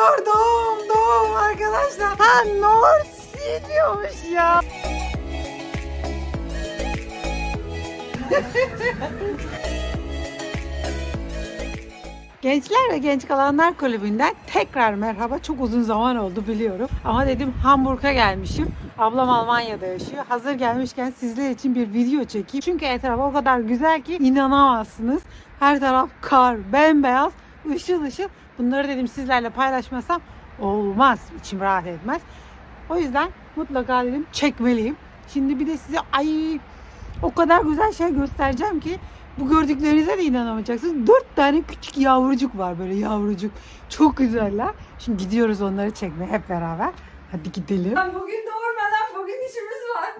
geliyor doğum doğum arkadaşlar. Ha North Sea diyormuş ya. Gençler ve Genç Kalanlar Kulübü'nden tekrar merhaba. Çok uzun zaman oldu biliyorum. Ama dedim Hamburg'a gelmişim. Ablam Almanya'da yaşıyor. Hazır gelmişken sizler için bir video çekeyim. Çünkü etraf o kadar güzel ki inanamazsınız. Her taraf kar, bembeyaz, ışıl ışıl. Bunları dedim sizlerle paylaşmasam olmaz. İçim rahat etmez. O yüzden mutlaka dedim çekmeliyim. Şimdi bir de size ay o kadar güzel şey göstereceğim ki bu gördüklerinize de inanamayacaksınız. Dört tane küçük yavrucuk var böyle yavrucuk. Çok güzeller. Şimdi gidiyoruz onları çekmeye hep beraber. Hadi gidelim. Bugün doğurmadan bugün işimiz var.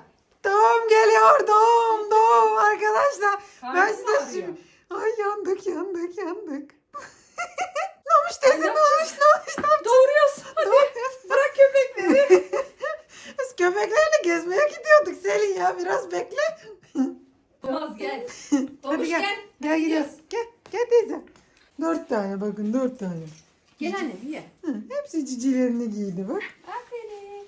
Doğum geliyor doğum doğum arkadaşlar. ben Karnım size ağrıyor. sürü- Ay yandık yandık yandık. olmuş teyze ne olmuş ne olmuş ne olmuş? Doğuruyorsun. Hadi bırak köpekleri. Biz köpeklerle gezmeye gidiyorduk Selin ya biraz bekle. Olmaz gel. Hadi Doğuş gel. gel. Gel gidiyoruz. Gel. Gel teyze. Dört tane bakın dört tane. Gel annem ye. Hı, hepsi cicilerini giydi bak. Aferin.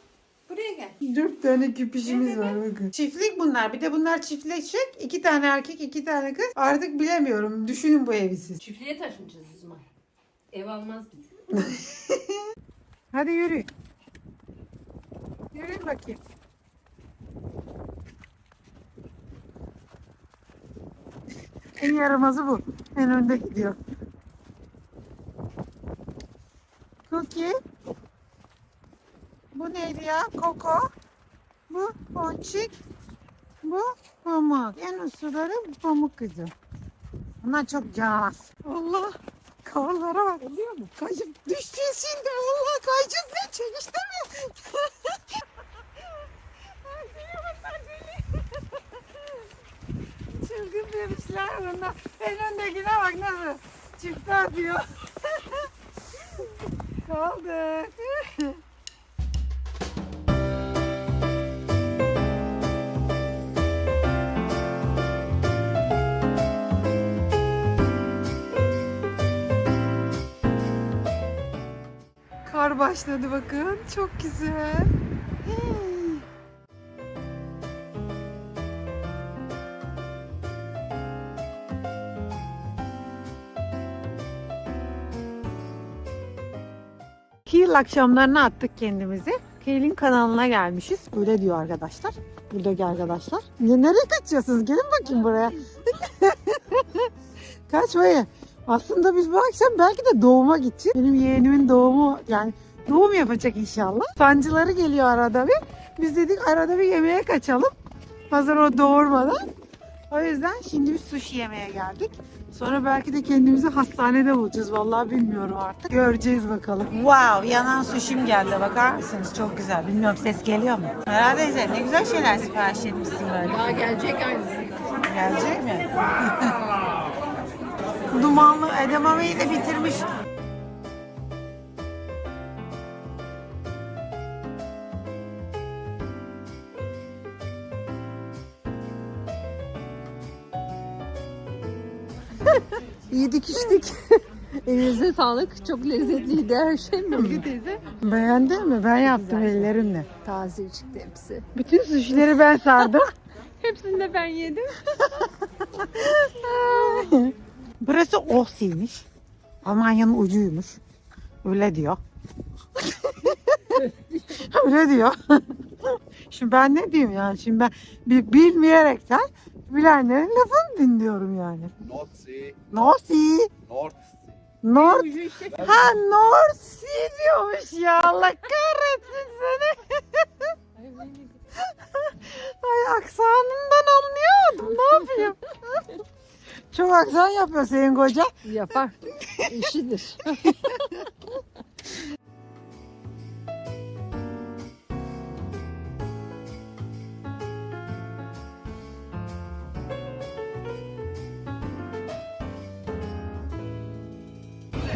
Buraya gel. Dört tane küpüşümüz var bakın. Çiftlik bunlar. Bir de bunlar çiftleşecek. İki tane erkek, iki tane kız. Artık bilemiyorum. Düşünün bu evi siz. Çiftliğe taşınacağız zaman. Ev almaz bizi. Hadi yürü. Yürüyün bakayım. En yaramazı bu. En önde gidiyor. Cookie. Bu neydi ya? Koko. Bu ponçik. Bu pamuk. En usulları pamuk kızı. Bunlar çok canas. Allah. Karlara bak. Oluyor mu? Kayıp düşeceğiz şimdi. Allah kayacağız ne çekişte mi? Çılgın demişler bunlar. En öndekine bak nasıl çifte atıyor. Kaldık. Kar başladı bakın. Çok güzel. Hey. Kiel akşamlarına attık kendimizi. Kiel'in kanalına gelmişiz. Böyle diyor arkadaşlar. Buradaki arkadaşlar. Ya nereye kaçıyorsunuz? Gelin bakayım buraya. Kaçmayın. Aslında biz bu akşam belki de doğuma gideceğiz. Benim yeğenimin doğumu yani doğum yapacak inşallah. Sancıları geliyor arada bir. Biz dedik arada bir yemeğe kaçalım. Hazır o doğurmadan. O yüzden şimdi bir sushi yemeye geldik. Sonra belki de kendimizi hastanede bulacağız. Vallahi bilmiyorum artık. Göreceğiz bakalım. Wow, yanan sushi'm geldi. Bakar mısınız? Çok güzel. Bilmiyorum ses geliyor mu? Herhalde ne güzel şeyler sipariş etmişsin böyle. Daha gelecek aynısı. Gelecek mi? Dumanlı edamameyi de bitirmiş. Yedik içtik. Elinize sağlık. Çok lezzetliydi her şey. Bilgi teyze. Beğendin mi? Ben yaptım ellerimle. Taze çıktı hepsi. Bütün suşileri ben sardım. Hepsini de ben yedim. Burası Ohsi'ymiş. Almanya'nın ucuymuş. Öyle diyor. Öyle diyor. Şimdi ben ne diyeyim yani? Şimdi ben bi- bilmeyerekten bilenlerin lafını dinliyorum yani. Nordsee, Norsi. Nordsee. North. Ha North Sea diyormuş ya. Allah kahretsin seni. Ay aksanından anlıyordum. Ne yapayım? Çok aksan yapıyor senin koca. Yapar. İşidir.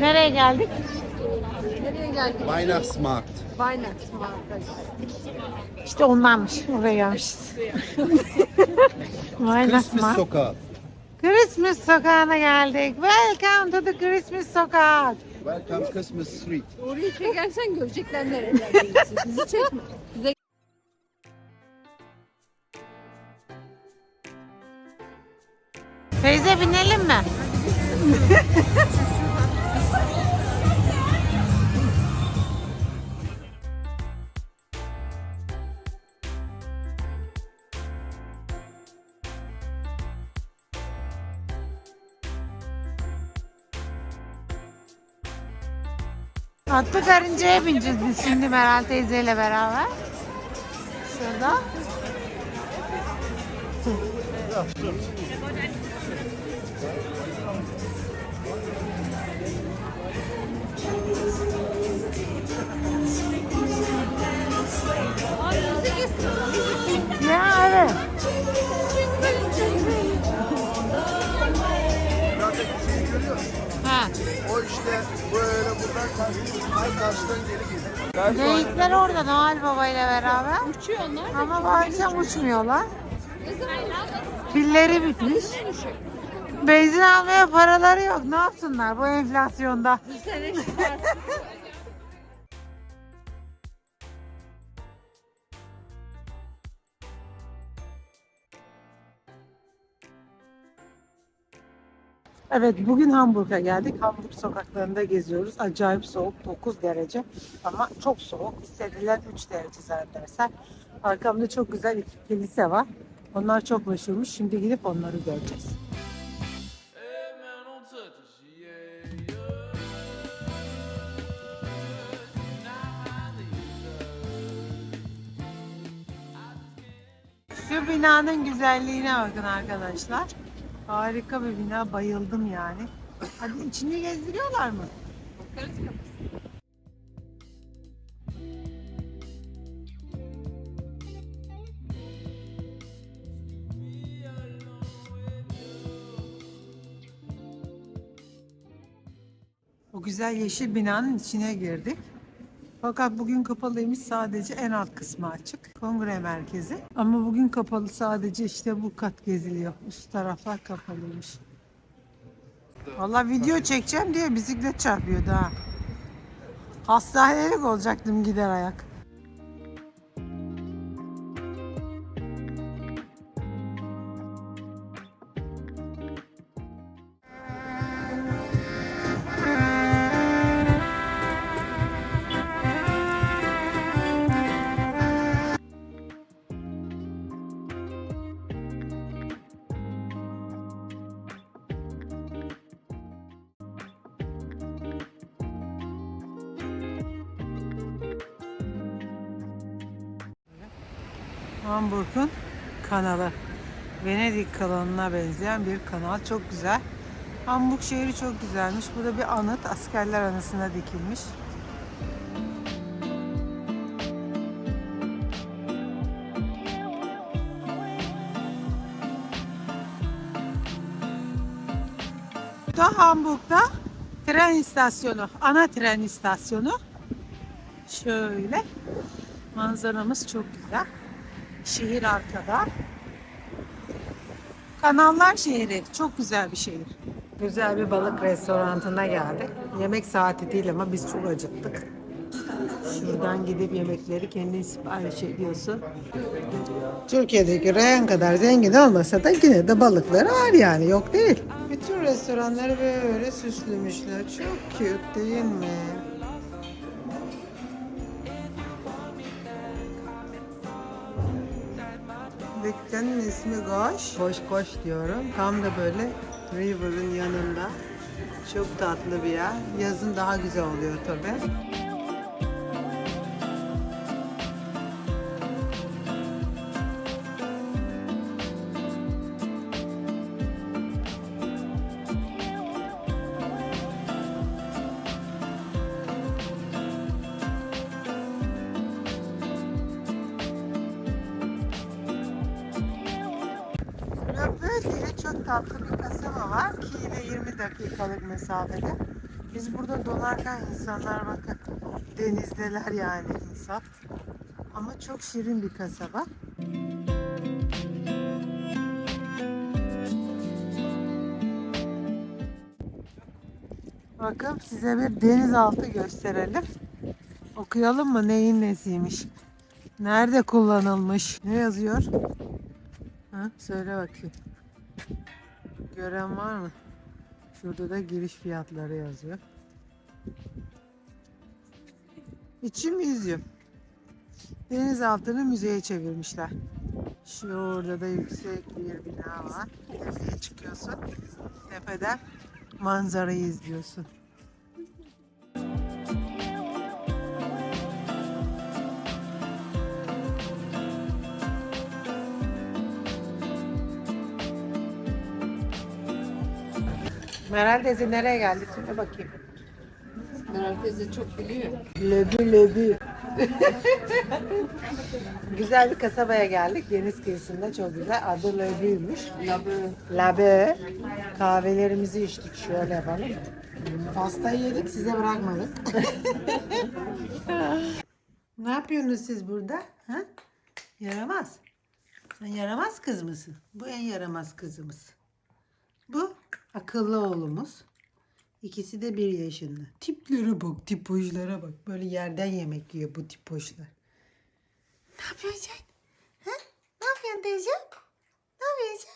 Nereye geldik? Nereye geldik? Weihnachtsmarkt. Weihnachtsmarkt. İşte onlarmış. Oraya gelmişiz. Christmas nasıl? Christmas sokağına geldik. Welcome to the Christmas sokak. Welcome Christmas Street. Orayı çekersen görecekler nerelerdeyiz. Bizi çekme. Bize Teyze binelim mi? bineceğiz biz şimdi Meral teyzeyle beraber. Şurada. Ya evet. O işte böyle buradan karşıdan, karşıdan geri geliyor. Geyikler orada Noel Baba ile beraber. uçuyor onlar. Ama akşam uçmuyorlar. Pilleri bitmiş. Benzin almaya paraları yok. Ne yapsınlar bu enflasyonda? Evet bugün Hamburg'a geldik. Hamburg sokaklarında geziyoruz. Acayip soğuk 9 derece ama çok soğuk. Hissedilen 3 derece zannedersen. Arkamda çok güzel iki kilise var. Onlar çok meşhurmuş. Şimdi gidip onları göreceğiz. Şu binanın güzelliğine bakın arkadaşlar. Harika bir bina. Bayıldım yani. Hadi içini gezdiriyorlar mı? O güzel yeşil binanın içine girdik. Fakat bugün kapalıymış sadece en alt kısmı açık. Kongre merkezi. Ama bugün kapalı sadece işte bu kat geziliyor. Üst taraflar kapalıymış. Valla video çekeceğim diye bisiklet çarpıyordu ha. Hastanelik olacaktım gider ayak. Hamburg'un kanalı. Venedik kanalına benzeyen bir kanal. Çok güzel. Hamburg şehri çok güzelmiş. Burada bir anıt askerler anısına dikilmiş. Bu da Hamburg'da tren istasyonu. Ana tren istasyonu. Şöyle. Manzaramız çok güzel. Şehir arkada. Kanallar şehri. Çok güzel bir şehir. Güzel bir balık restoranına geldik. Yemek saati değil ama biz çok acıktık. Şuradan gidip yemekleri kendin sipariş ediyorsun. Türkiye'deki reyan kadar zengin olmasa da yine de balıkları var yani yok değil. Bütün restoranları böyle süslemişler. Çok cute değil mi? İsmi Goş. Koş koş diyorum. Tam da böyle River'ın yanında. Çok tatlı bir yer. Yazın daha güzel oluyor tabii. Tatlı bir kasaba var ki yine 20 dakikalık mesafede. Biz burada dolarken insanlar bakın denizdeler yani insan. Ama çok şirin bir kasaba. Bakın size bir denizaltı gösterelim. Okuyalım mı neyin nesiymiş? Nerede kullanılmış? Ne yazıyor? Ha, söyle bakayım. Gören var mı? Şurada da giriş fiyatları yazıyor. İçi müzyum. Denizaltını müzeye çevirmişler. Şu orada da yüksek bir bina var. Tepeye çıkıyorsun. Tepeden manzarayı izliyorsun. Meral teyze nereye geldik? Söyle bakayım. Meral teyze çok biliyor. Löbü löbü. güzel bir kasabaya geldik. Deniz kıyısında çok güzel. Adı Löbü'ymüş. Labı. Labe. Kahvelerimizi içtik. Şöyle yapalım. Pastayı yedik size bırakmadık. ne yapıyorsunuz siz burada? Ha? Yaramaz. Sen yaramaz kız mısın? Bu en yaramaz kızımız. Bu akıllı oğlumuz. İkisi de bir yaşında. Tiplere bak, tipoşlara bak. Böyle yerden yemek yiyor bu tipoşlar. Ne yapıyorsun? Ha? Ne yapıyorsun teyze? Ne yapıyorsun?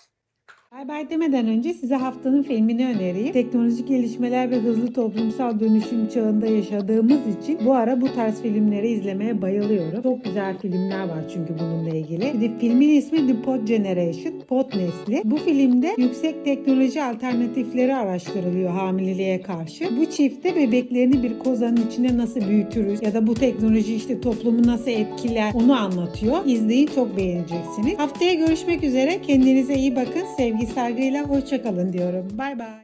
Bay bay demeden önce size haftanın filmini önereyim. Teknolojik gelişmeler ve hızlı toplumsal dönüşüm çağında yaşadığımız için bu ara bu tarz filmleri izlemeye bayılıyorum. Çok güzel filmler var çünkü bununla ilgili. De filmin ismi The Pod Generation, Pod Nesli. Bu filmde yüksek teknoloji alternatifleri araştırılıyor hamileliğe karşı. Bu çifte bebeklerini bir kozanın içine nasıl büyütürüz ya da bu teknoloji işte toplumu nasıl etkiler onu anlatıyor. İzleyin çok beğeneceksiniz. Haftaya görüşmek üzere. Kendinize iyi bakın. Sevgi saygıyla hoşçakalın diyorum. Bay bay.